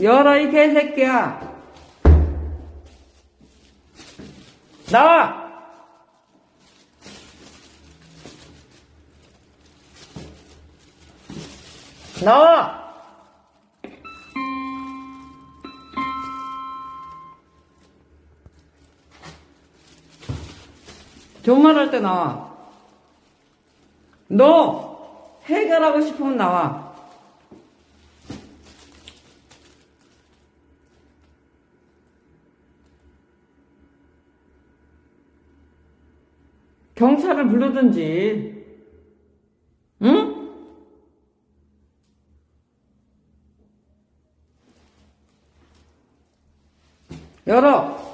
열어 이 개새끼야. 나와! 나와! 종말할 때 나와. 너 해결하고 싶으면 나와 경찰을 부르든지, 응? 열어.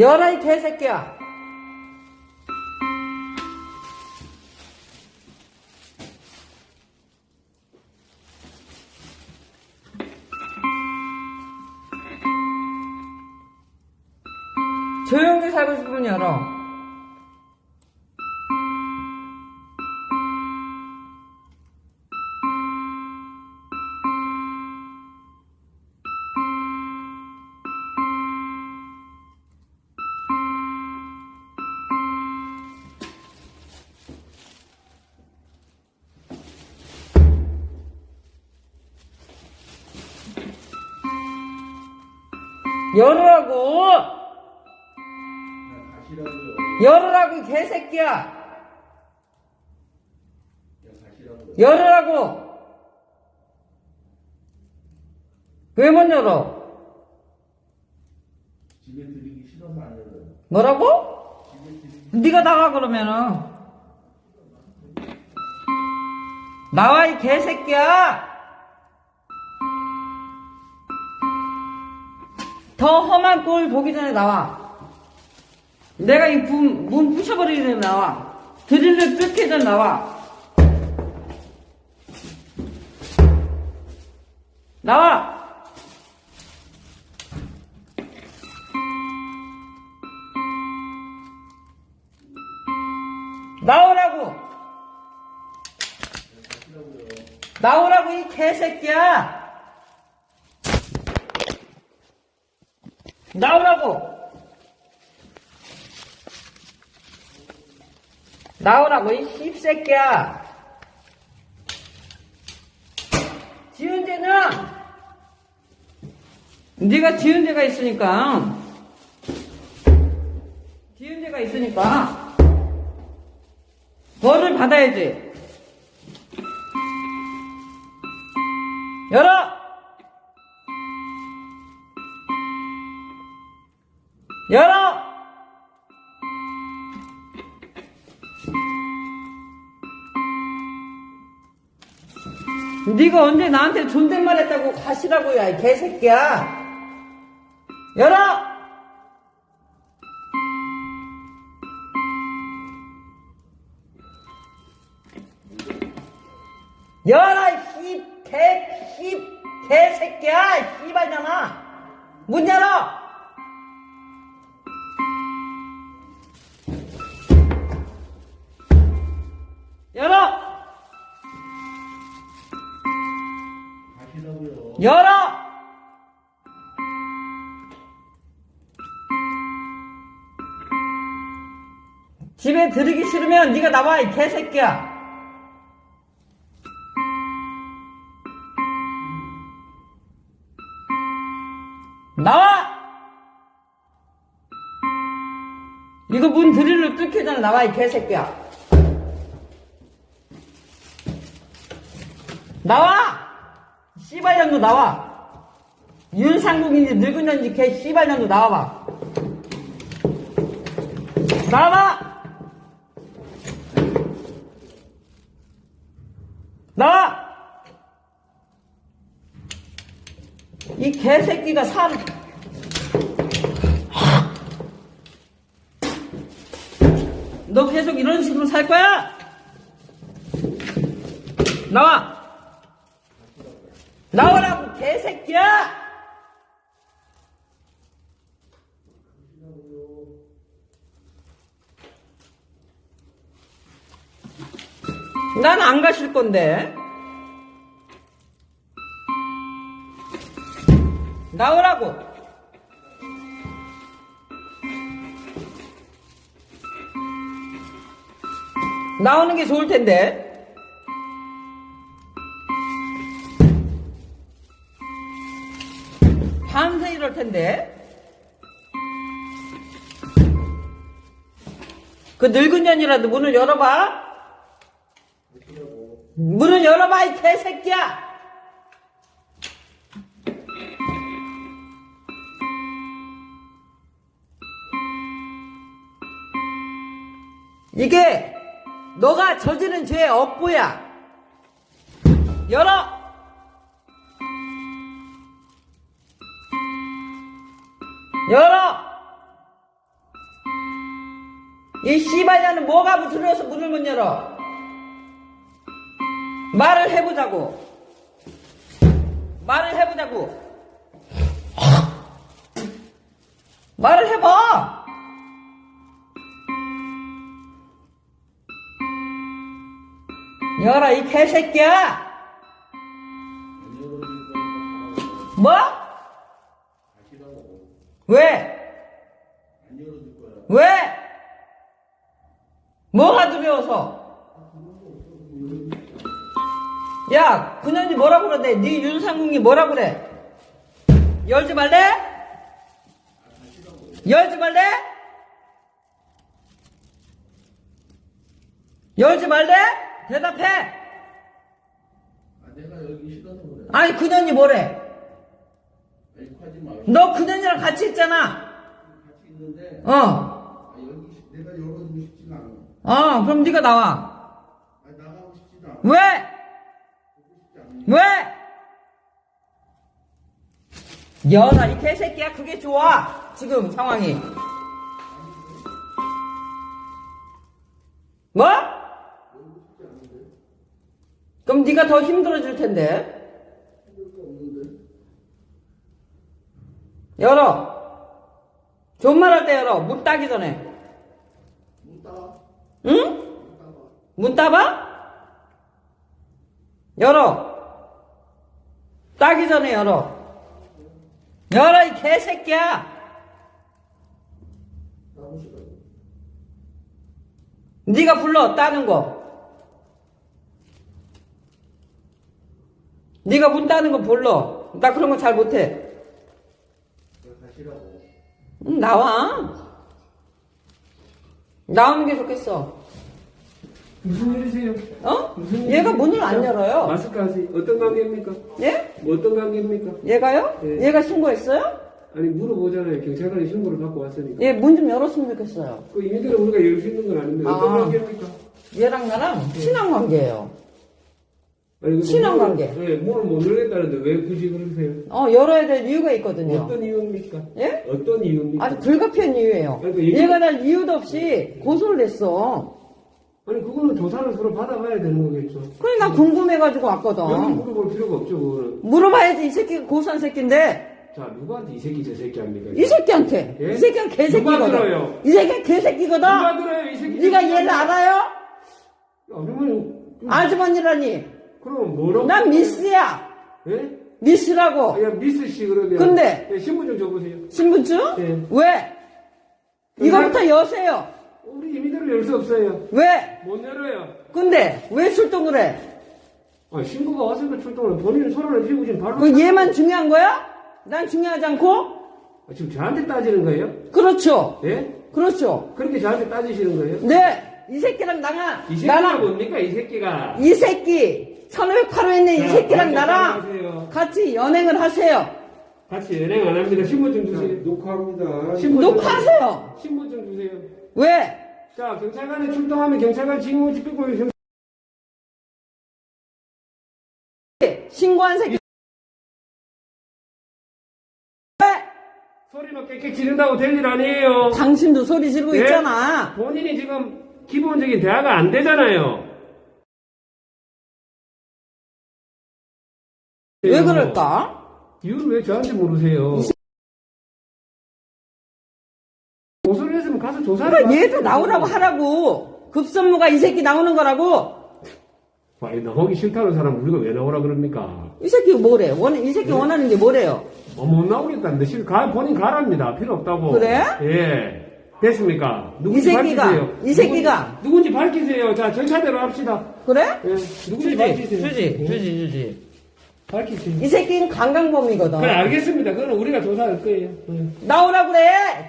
열어 이 개새끼야. 조용히 살고 싶으면 열어. 열으라고, 이 개새끼야! 열으라고! 왜 못 열어? 집에 들이기 싫어서 안 열어요. 뭐라고? 네가 나와 그러면은 나와 이 개새끼야 더 험한 꼴 보기 전에 나와 내가 이문 부셔버리기 전에 나와. 드릴을 전에 나와. 나와. 나오라고. 나오라고 이 개새끼야. 나오라고 나오라고 이 씹새끼야 지은 죄는 네가 지은 죄가 있으니까 지은 죄가 있으니까 벌을 받아야지 열어! 열어! 네가 언제 나한테 존댓말 했다고 가시라고 야이 개새끼야? 열어! 열어 이개 씨, 개새끼야 씨발년아! 문 열어! 열어 열어 집에 들이기 싫으면 네가 나와 이 개새끼야 나와! 이거 문 드릴로 뚫기 전에 나와, 이 개새끼야. 나와! 씨발년도 나와. 윤상국인지 늙은년인지 개 씨발년도 나와봐. 나와봐! 나와! 이 개새끼가 산 너 계속 이런 식으로 살 거야? 나와! 나오라고, 개새끼야! 난 안 가실 건데. 나오라고. 나오는 게 좋을 텐데. 이럴 텐데. 그 늙은 년이라도 문을 열어봐. 문을 열어봐, 이 개새끼야! 이게 너가 저지른 죄의 업보야. 열어! 열어! 이 씨발년은 뭐가 부스러워서 문을 못 열어? 말을 해보자고. 말을 해보자고. 말을 해봐! 열어, 이 개새끼야! 뭐? 왜? 왜? 뭐가 두려워서? 야, 그년이 뭐라 그러대? 네 윤상궁이 뭐라 그래? 열지 말래? 열지 말래? 열지 말래? 대답해! 아. 아니, 그년이 뭐래? 너 그년이랑 같이 있잖아. 같이 있는데, 어. 아, 시- 내가 열어주고 싶지가 않아. 어, 그럼 네가 나와. 아, 나가고 싶지도 않아. 왜? 왜? 연아 이 개새끼야 그게 좋아 지금 상황이 뭐? 그럼 네가 더 힘들어질 텐데 힘들 거 없는데. 열어 존말할 때 열어 문 따기 전에 문 따. 응? 문 따봐. 열어 따기 전에 열어 열어 이 개새끼야. 네가 불러 따는 거. 네가 문 따는 거 불러. 나 그런 거 잘 못해. 응, 나와. 나오는 게 좋겠어. 무슨 일이세요? 어? 무슨 얘가 일이세요? 문을 안 열어요. 마스크 하세요. 어떤 관계입니까? 예? 뭐 어떤 관계입니까? 얘가요? 예. 얘가 신고했어요? 아니 물어보잖아요. 경찰관이 신고를 받고 왔으니까. 얘 문 좀 열었으면 좋겠어요. 그 이민들은 우리가 열 수 있는 건 아닌데 어떤 아. 관계입니까? 얘랑 나랑 친한 관계예요. 아니, 근데 친한 문을- 관계. 네, 문을 못 열겠다는데 왜 굳이 그러세요? 어, 열어야 될 이유가 있거든요. 어떤 이유입니까? 예? 어떤 이유입니까? 아주 불가피한 이유예요. 아니, 그 얘기- 얘가 날 이유도 없이 고소를 냈어. 아니 그거는 조사를 서로 받아봐야 되는 거겠죠. 그래, 나 궁금해가지고 여기 왔거든. 물어볼 필요가 없죠 그거는. 물어봐야지, 이 새끼가 고소한 새끼인데. 자 누구한테 이 새끼 저 새끼 합니까? 이 새끼한테. 예? 이 새끼가 누가 개새끼거든. 들어요? 이 새끼가 개새끼거든. 누가 들어요 이 새끼? 네가? 얘를 알아요? 야, 그러면 아주머니라니. 그럼 뭐라고? 난 미스야. 예? 미스라고. 야, 미스 씨 그러면. 근데- 예, 신분 좀 줘보세요. 신분증? 예. 왜? 이거부터 여세요. 우리 이민들은 열수 없어요. 왜? 못 열어요. 근데 왜 출동을 해? 아, 신고가 왔으니까 출동을 본인은 소란을 피우고 지금 바로. 그 얘만 중요한 거야? 난 중요하지 않고? 아, 지금 저한테 따지는 거예요? 그렇죠. 예? 그렇죠. 그렇게 저한테 따지시는 거예요? 네. 이 새끼랑 나랑, 이 새끼가 나랑, 뭡니까, 이 새끼가? 이 새끼, 1508호에 있는 이 자, 새끼랑 나랑. 같이 연행을 하세요. 같이 연행 안 합니다. 신분 좀 주세요. 녹화합니다. 신분 좀 녹화하세요. 주세요. 신분 좀 주세요. 왜? 자, 경찰관에 출동하면 경찰관 징후 집행고 경... 신고한 새끼. 왜? 소리만 깨끗 지른다고 될 일 아니에요. 당신도 소리 지르고 예? 있잖아. 본인이 지금 기본적인 대화가 안 되잖아요. 왜 그럴까? 이유를 왜 저한테 물으세요? 고소를 했으면 가서 조사를 그러니까 받- 얘도 나오라고 하라고. 급선무가 이 새끼 나오는 거라고. 와, 이 나오기 싫다는 사람 우리가 왜 나오라 그럽니까? 이 새끼 뭐래? 원, 이 새끼 원하는 게 뭐래요? 어, 못 나오겠다는데 실 가, 본인 가랍니다. 필요 없다고. 그래? 예. 됐습니까? 누군지 이 새끼가, 밝히세요. 이 새끼가. 누군지, 누군지 밝히세요. 자, 절차대로 합시다. 그래? 예. 누군지 주지, 밝히세요. 주지, 예. 주지, 주지. 밝히세요. 이 새끼는 강강범이거든. 그래, 알겠습니다. 그거는 우리가 조사할 거예요. 예. 나오라 그래!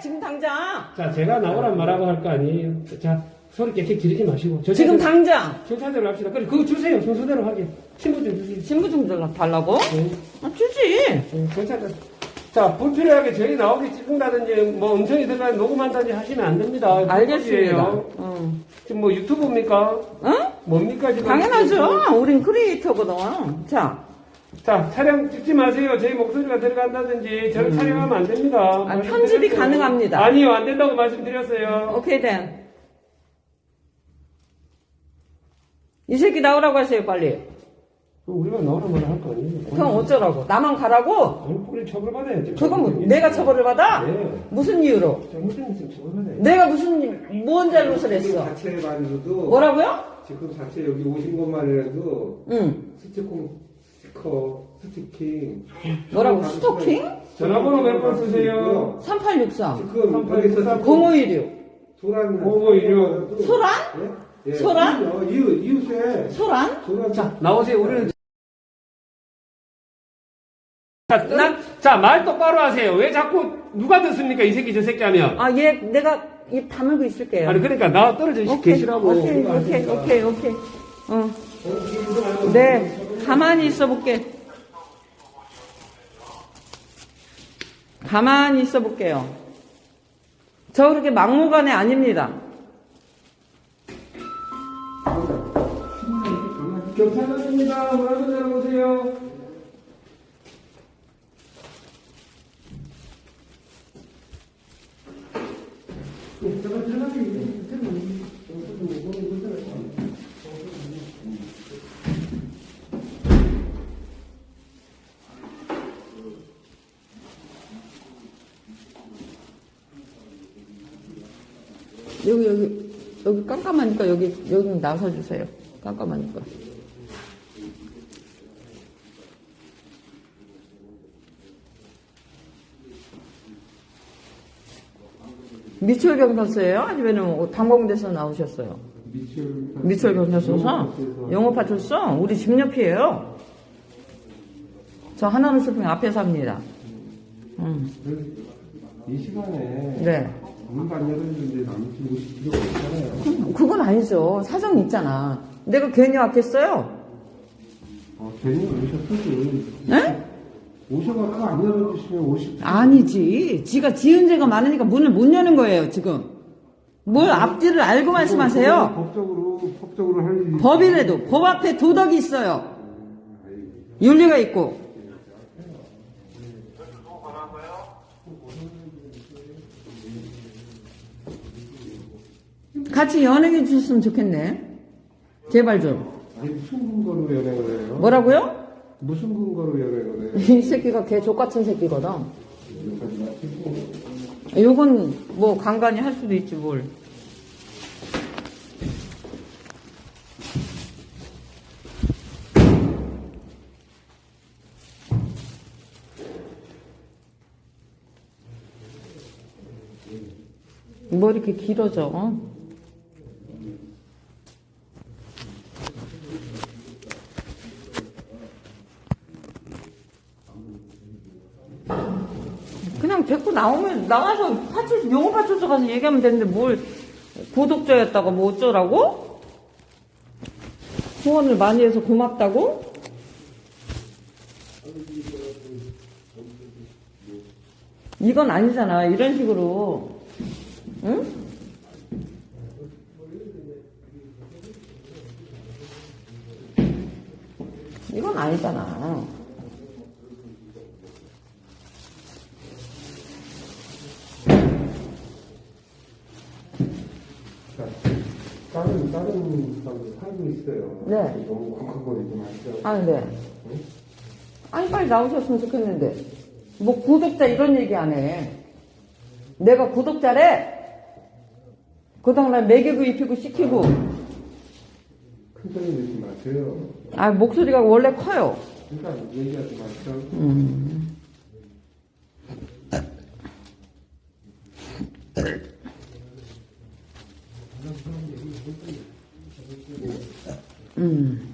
지금 당장! 자, 제가 나오란 말하고 할 거 아니에요. 자, 소리 깨끗 지르지 마시고. 절차대로- 지금 당장! 절차대로 합시다. 그래, 그거 주세요. 순서대로 하게. 신분증 주세요. 신분증 달라고? 예. 아, 주지! 예, 절차대로. 자, 불필요하게 저희 나오기 찍는다든지, 뭐, 음성이 들어가 녹음한다든지 하시면 안 됩니다. 알겠습니다. 그거예요. 응. 지금 뭐 유튜브입니까? 응? 뭡니까 지금? 당연하죠. 우린 크리에이터거든. 자, 자 촬영 찍지 마세요. 저희 목소리가 들어간다든지 저를 촬영하면 안 됩니다. 음. 아, 편집이 말씀드렸어요. 가능합니다. 아니요 안 된다고 말씀드렸어요. 오케이, 된. 이 새끼 나오라고 하세요, 빨리. 그럼 우리가 나오는 말을 할거 아니에요? 그럼 어쩌라고? 나만 가라고? 아니 우리 처벌받아야죠. 그건 뭐, 내가 처벌을 받아? 네. 무슨 이유로? 잘못된 있으면 처벌받아야죠. 내가 무슨, 뭔 잘못을 했어? 자체만으로도 뭐라고요? 지금 자체 여기 오신 것만이라도 응. 스티커, 스티커, 스티킹. 뭐라고? 스토킹? 전화번호 몇 번 쓰세요? 3863. 지금 여기서 0516. 소란. 오히려. 소란? 예? 예. 소란? 어, 이웃, 이웃에 소란? 소란. 자 나오세요. 우리는 자, 난, 자, 말 똑바로 하세요. 왜 자꾸 누가 듣습니까? 이 새끼 저 새끼 하면. 아, 얘, 내가 입 다물고 있을게요. 아니 그러니까 나 떨어져 오케이, 계시라고. 오케이, 오케이, 오케이, 오케이. 어. 네, 가만히 있어 볼게. 가만히 있어 볼게요. 저 그렇게 막무가내 아닙니다. 경찰관입니다. 뭐라고 들어보세요. 여기, 여기, 여기 깜깜하니까 여기, 여기 나서 주세요. 깜깜하니까. 미철 경찰서예요? 아니면 뭐 당공대에서 나오셨어요? 미철 경찰서서? 영어파출소? 우리 집 옆이에요. 저 하나는 쇼핑 앞에 삽니다. 음, 이 시간에 네. 열어주는데 남친 오실 필요가 없잖아요. 그건 아니죠. 사정 있잖아. 내가 괜히 왔겠어요? 어, 괜히 오셨어지. 네? 오셔갖고 안 열어주시면 오실 필요 아니지. 지가 지은 죄가 많으니까 문을 못 여는 거예요, 지금. 뭘 앞뒤를 알고 말씀하세요? 법적으로, 법적으로 할 일이. 법이라도, 법 앞에 도덕이 있어요. 윤리가 있고. 같이 연행해 주셨으면 좋겠네. 제발 좀. 아니, 무슨 근거로 연행을 해요? 뭐라고요? 무슨 근거로 연행을 해요? 이 새끼가 개 족같은 새끼거든. 요건 뭐 간간히 할 수도 있지 뭘. 뭐 이렇게 길어져? 어? 그냥 데리고 나오면 나와서 파출소 영어 파출소 가서 얘기하면 되는데 뭘 구독자였다고 뭐 어쩌라고? 후원을 많이 해서 고맙다고? 이건 아니잖아 이런 식으로 응? 이건 아니잖아 지금 다른 사람들 살고 있어요. 네. 너무 쿵쿵거리지 마시죠. 아, 네. 아니, 빨리 나오셨으면 좋겠는데. 뭐, 구독자 이런 얘기 안 해. 내가 구독자래? 그동안 날 먹이고 입히고 시키고. 큰 소리 내지 마세요. 아, 목소리가 원래 커요. 그러니까 얘기하지 마시죠. 음. 嗯。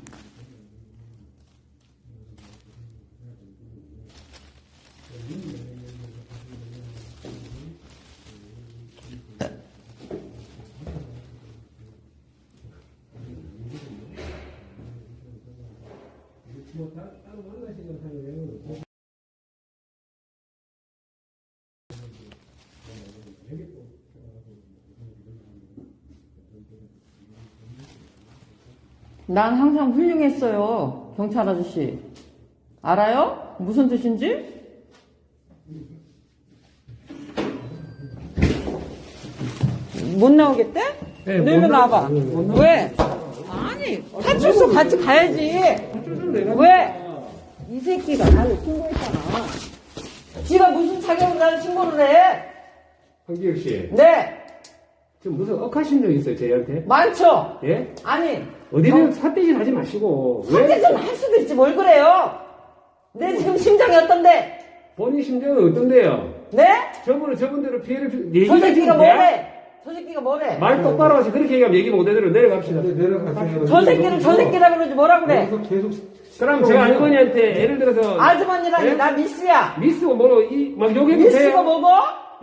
난 항상 훌륭했어요. 경찰 아저씨. 알아요? 무슨 뜻인지? 못 나오겠대? 네, 못 나와봐. 나와. 왜? 아니, 파출소 같이 가야지. 왜? 이 새끼가 나를 신고했잖아. 지가 무슨 자격으로 나를 신고를 해? 황기혁 씨, 네, 지금 무슨 억하신 적 있어요, 저희한테? 많죠? 예? 아니, 어디는 삿대질 하지 마시고, 상대 좀할 수도 있지, 뭘 그래요? 내 지금 심장이 어떤데? 본인 심정은 어떤데요? 네? 저분은 저분대로 피해를, 주- 저 얘기가 새끼가 지금 돼? 뭐래? 저 새끼가 뭐래? 말 똑바로 하시 그렇게 얘기하면 얘기 못해대로 내려갑시다. 내려가세요. 저 새끼를 저 새끼라 그러지 뭐라 그래? 여기서 계속 그럼 제가 할머니한테 예를 들어서 아주머니라니 예? 나 미스야. 미스고 뭐, 이, 막 욕해도 미스가 돼요? 뭐고?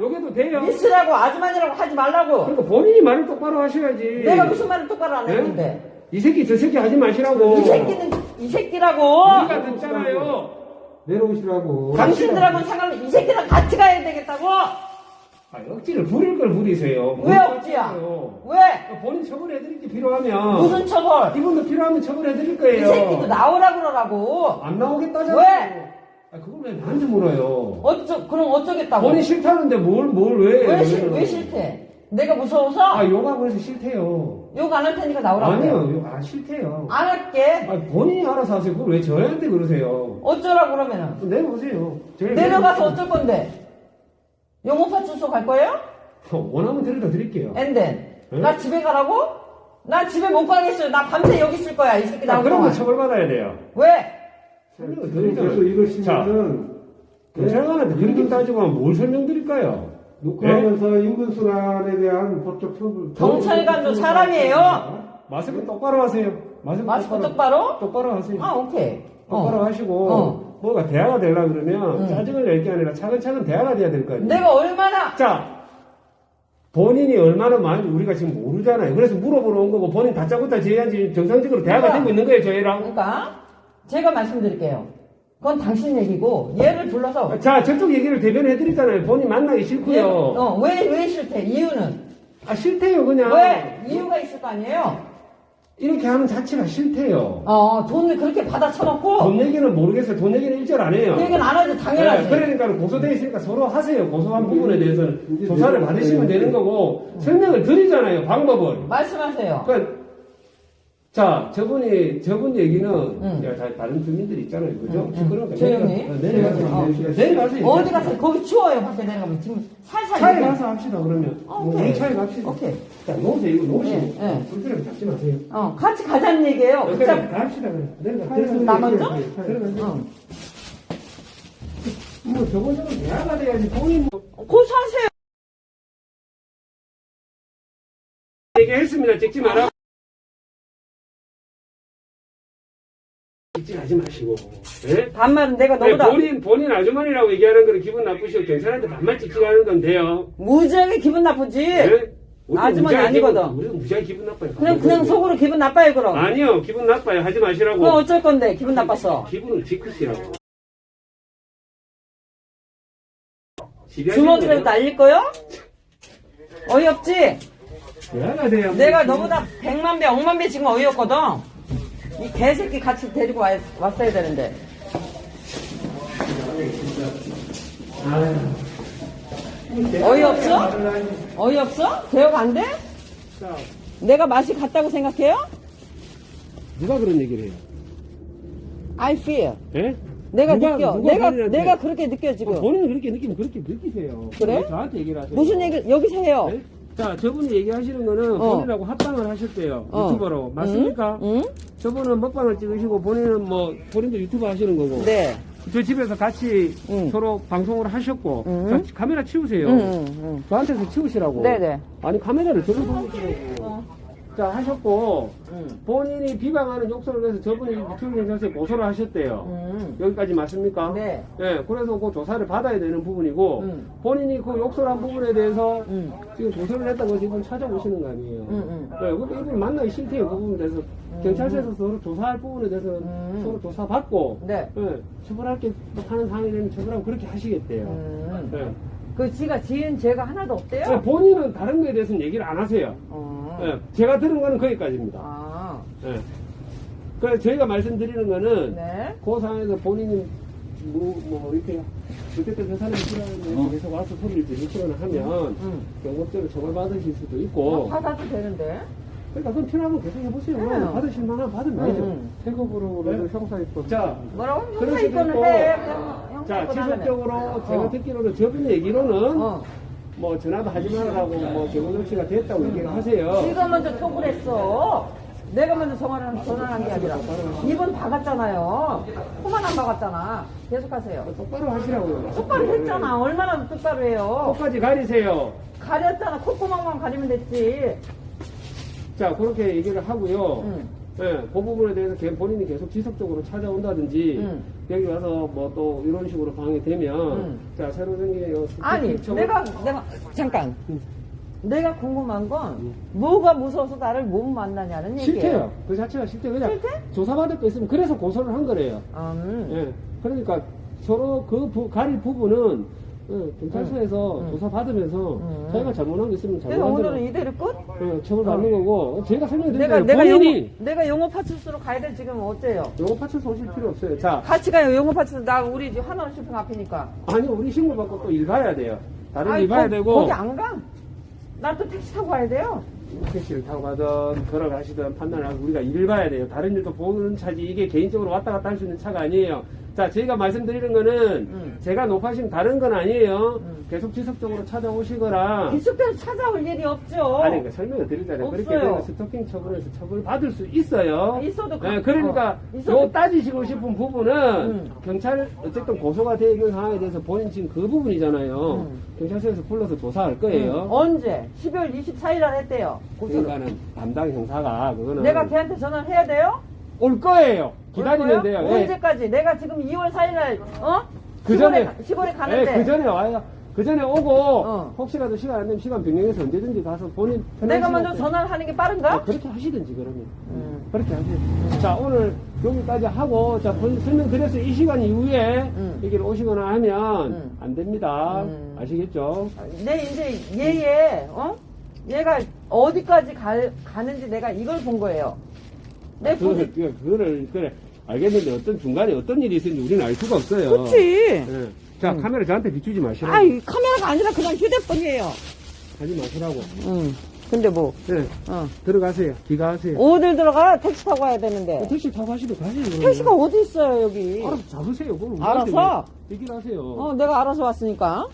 욕해도 돼요? 미스라고 아주머니라고 하지 말라고. 그러니까 본인이 말을 똑바로 하셔야지. 내가 무슨 말을 똑바로 안 예? 했는데? 이 새끼 저 새끼 하지 마시라고. 이 새끼는 이 새끼라고. 우리가 듣잖아요. 내려오시라고. 당신들하고는 상관없이 이 새끼랑 같이 가야 되겠다고? 아, 억지를 부릴 걸 부리세요. 왜 억지야? 왜? 아, 본인 처벌해드릴 게 필요하면. 무슨 처벌? 이분도 필요하면 처벌해드릴 이 거예요. 새끼도 나오라 그러라고. 안 나오겠다잖아요. 왜? 아, 그걸 왜 나한테 물어요? 어쩌 그럼 어쩌겠다고? 본인 싫다는데 뭘, 뭘 왜? 왜, 싫, 왜 싫대? 내가 무서워서? 아, 욕하고 해서 싫대요. 욕 안 할 테니까 나오라고. 아니요, 욕, 아, 싫대요. 안 할게. 아, 본인이 알아서 하세요. 그걸 왜 저희한테 그러세요? 어쩌라고 그러면은. 내려오세요. 저희 내려가서 어쩔 건데? 용호파출소 갈 거예요? 원하면 데려다 드릴게요. 엔덴. 응? 나 집에 가라고? 나 집에 못 가겠어요. 나 밤새 여기 있을 거야. 이 새끼 자, 나오고. 그러면 처벌받아야 돼요. 왜? 설명을 계속 드리잖아요. 이러시면은 경찰관한테 그렇게 따지고 하면 뭘 설명드릴까요? 녹화하면서 인근순환에 대한 법적 처벌. 경찰관도 사람이에요. 마스크 똑바로 하세요. 마스크, 마스크 똑바로? 똑바로 하세요. 아, 오케이. 똑바로 어. 하시고 어. 뭐가 대화가 되려 그러면 응. 짜증을 낼 게 아니라 차근차근 대화가 돼야 될 거 아니에요. 내가 얼마나 자, 본인이 얼마나 많이 우리가 지금 모르잖아요. 그래서 물어보러 온 거고 본인 다짜고짜 제야지 정상적으로 대화가 그러니까. 되고 있는 거예요, 저희랑. 그러니까 제가 말씀드릴게요. 그건 당신 얘기고 얘를 불러서 자, 저쪽 얘기를 대변해 드리잖아요. 본인 만나기 얘, 싫고요. 어, 왜, 왜 싫대? 이유는? 아, 싫대요, 그냥. 왜? 이유가 있을 거 아니에요? 이렇게 하는 자체가 싫대요. 어, 돈을 그렇게 받아 쳐놓고 돈 얘기는 모르겠어요. 돈 얘기는 일절 안 해요. 그 얘기는 안 하지, 당연하지. 네, 그러니까 고소돼 있으니까 서로 하세요. 고소한 부분에 대해서는 조사를 받으시면 네. 되는 거고 설명을 드리잖아요. 방법을. 말씀하세요. 그러니까 자 저분이 저분 얘기는 응. 야, 다- 다른 주민들 있잖아요. 그죠? 응, 응. 그러니까 조용히. 내려가- 내려가세요. 어. 내려가세요. 어디 가서 거기 추워요. 밖에 내려가면 지금 살살. 차에 이렇게. 가서 합시다 그러면. 어, 오케이. 우리 차에 갑시다. 오케이. 자 놓으세요. 이거 놓으시고. 네, 네. 불편하게 잡지 마세요. 어, 같이 가자는 얘기예요. 그래, 그냥, 갑시다 그래. 내려가. 나 먼저? 들어가세요. 어. 뭐 저번처럼 대화가 돼야지 본인 뭐 고소하세요. 얘기했습니다. 찍지 마라. 하지 마시고. 예? 반말은 내가 네, 너보다 본인 본인 아주머니라고 얘기하는 거는 기분 나쁘시고 경찰한테 반말 찍지 하는 건 돼요. 무지하게 기분 나쁘지. 예? 아주머니 무지하게 아니거든. 기분- 우리도 무지하게 기분 나빠요. 그냥 그냥 속으로 기분 나빠요 그럼. 아니요 기분 나빠요. 하지 마시라고. 그럼 어쩔 건데 기분 나빴어. 기분을 지크시라고. 주먹이라도 날릴 거요? 어이없지? 돼야. 내가 너보다 백만 배, 억만 배 지금 어이없거든. 이 개새끼 같이 데리고 와, 왔어야 되는데. 어이없어? 어이없어? 대역 안 돼? 자, 내가 맛이 같다고 생각해요? 누가 그런 얘기를 해요? I feel. 예? 내가 누가- 느껴. 누가 내가 본인한테- 내가 그렇게 느껴 지금. 어, 본인은 그렇게 느끼면 그렇게 느끼세요. 그래? 왜 저한테 얘기를 하세요. 무슨 얘기 여기서 해요? 네? 자, 저분이 얘기하시는 거는 어. 본인하고 합방을 하셨대요. 어. 유튜버로. 맞습니까? 응? 응? 저분은 먹방을 찍으시고 본인은 뭐, 본인도 유튜버 하시는 거고. 네. 저 집에서 같이 응. 서로 방송을 하셨고. 응. 자, 카메라 치우세요. 응, 응, 응. 저한테서 치우시라고. 네네. 아니, 카메라를 저로 보고 치라고. 어. 자, 하셨고. 응. 본인이 비방하는 욕설을 해서 저분이 유튜브 경찰서에 고소를 하셨대요. 응. 여기까지 맞습니까? 네. 예, 그래서 그 조사를 받아야 되는 부분이고, 음. 본인이 그 욕설한 부분에 대해서 응. 지금 고소를 했다고 지금 찾아오시는 거 아니에요. 응, 응. 네, 근데 이분 만나기 싫대요, 그 부분에 대해서. 경찰서에서 서로 조사할 부분에 대해서 음. 서로 조사받고, 네. 예, 처벌할 게 하는 상황이 되면 처벌하고 그렇게 하시겠대요. 음. 예. 그 지가 지은 죄가 하나도 예, 없대요? 본인은 다른 거에 대해서는 얘기를 안 하세요. 어. 예, 제가 들은 거는 거기까지입니다. 아. 예. 그래서 저희가 말씀드리는 거는, 네. 그 상황에서 본인이 뭐, 뭐, 이렇게, 어쨌든 그 사람이 싫어하는 계속 와서 소리를 지르시거나 하면, 응. 경고죄로 처벌받으실 수도 어, 있고, 받아도 되는데. 그러니까 그건 필요하면 계속 해보세요. 네. 받으실 만하면 받으면 말이죠. 응, 응. 태급으로 그래도 형사입법. 자, 뭐라고? 그럴 형사 수도 입건을 있고. 해. 그냥 형사 자, 입건 하려면. 지속적으로 제가 어. 듣기로는 저분 얘기로는 어. 뭐 전화도 하지 말라고 뭐 경고 조치가 됐다고 얘기를 하세요. 지가 먼저 톡을 했어. 내가 먼저 전화를, 전화한 게 아니라. 이번 박았잖아요. 코만 안 박았잖아. 계속하세요. 똑바로 하시라고요. 똑바로 했잖아. 얼마나 똑바로 해요. 똑까지 가리세요. 가렸잖아. 콧구멍만 가리면 됐지. 자, 그렇게 얘기를 하고요. 응. 예, 그 부분에 대해서 걔 본인이 계속 지속적으로 찾아온다든지 응. 여기 와서 뭐 또 이런 식으로 방해되면 응. 자 새로 생긴 요 아니, 내가, 내가, 잠깐. 응. 내가 궁금한 건, 뭐가 무서워서 나를 못 만나냐는 얘기예요. 싫대요. 그 자체가 싫대. 그냥 싫대? 조사받을 거 있으면 그래서 고소를 한 거래요. 음. 예. 그러니까 서로 그 부, 가릴 부분은 예, 경찰서에서 응. 조사 받으면서 응. 자기가 잘못한 게 있으면 그래서 잘못한 오늘은 대로 이대로 끝? 예, 처벌 받는 거고 제가 내가, 설명드릴게요. 내가 본인이 용어, 내가 용어 파출소로 가야 돼, 지금 어째요? 영어 파출소 오실 필요 없어요. 자, 같이 가요, 용어 파출소. 나 우리 집 하나원 쇼핑 앞이니까. 아니 우리 신고 받고 또일 봐야 돼요. 다른 일 봐야 거- 되고 거기 안 가? 나 또 택시 타고 가야 돼요. 택시를 타고 가든 걸어가시든 판단을 하고 우리가 일을 봐야 돼요. 다른 일도 보는 차지 이게 개인적으로 왔다 갔다 할 수 있는 차가 아니에요. 자, 저희가 말씀드리는 거는 음. 제가 높아심 다른 건 아니에요. 음. 계속 지속적으로 찾아오시거나 기숙대로 찾아올 일이 없죠. 아니, 그 설명을 드리잖아요. 그렇게 없어요. 되면 스토킹 처분에서 처벌 받을 수 있어요. 있어도 네, 가- 그러니까 어, 있어도- 요 따지시고 싶은 부분은 음. 경찰 어쨌든 고소가 되어 있는 상황에 대해서 본인 지금 그 부분이잖아요. 음. 경찰서에서 불러서 조사할 거예요. 응. 언제? 12월 24일 날 했대요. 고소를. 그러니까는 담당 형사가 그거는 내가 걔한테 전화를 해야 돼요? 올 거예요. 기다리면 올. 거예요? 예. 언제까지? 내가 지금 2월 4일 날, 어? 그 10월에, 전에 가- 10월에 가는데. 예, 그 전에 와요. 그 전에 오고 어. 혹시라도 시간 안 되면 시간 변경해서 언제든지 가서 본인 편한 내가 시간 먼저 때- 전화를 하는 게 아, 빠른가? 그렇게 하시든지 그러면 음. 그렇게 하세요. 자 오늘 여기까지 하고 자 본- 설명드렸어요. 이 시간 이후에 음. 여기를 오시거나 하면 음. 안 됩니다. 음. 아시겠죠? 내 이제 얘의, 어? 얘가 어디까지 갈, 가는지 내가 이걸 본 거예요. 내 그거를, 보지. 그거를, 그거를 그래 알겠는데 어떤 중간에 어떤 일이 있었는지 우리는 알 수가 없어요. 그치. 예. 자 음. 카메라 저한테 비추지 마시라고 아이, 카메라가 아니라 그냥 휴대폰이에요. 하지 마시라고. 응. 근데 뭐, 예. 어. 들어가세요. 귀가하세요. 어딜 들어가? 택시 타고 가야 되는데. 택시 타고 가시도 가세요. 그러면. 택시가 어디 있어요, 여기? 알아서 잡으세요. 그걸 알아서? 얘기를 하세요. 어, 내가 알아서 왔으니까.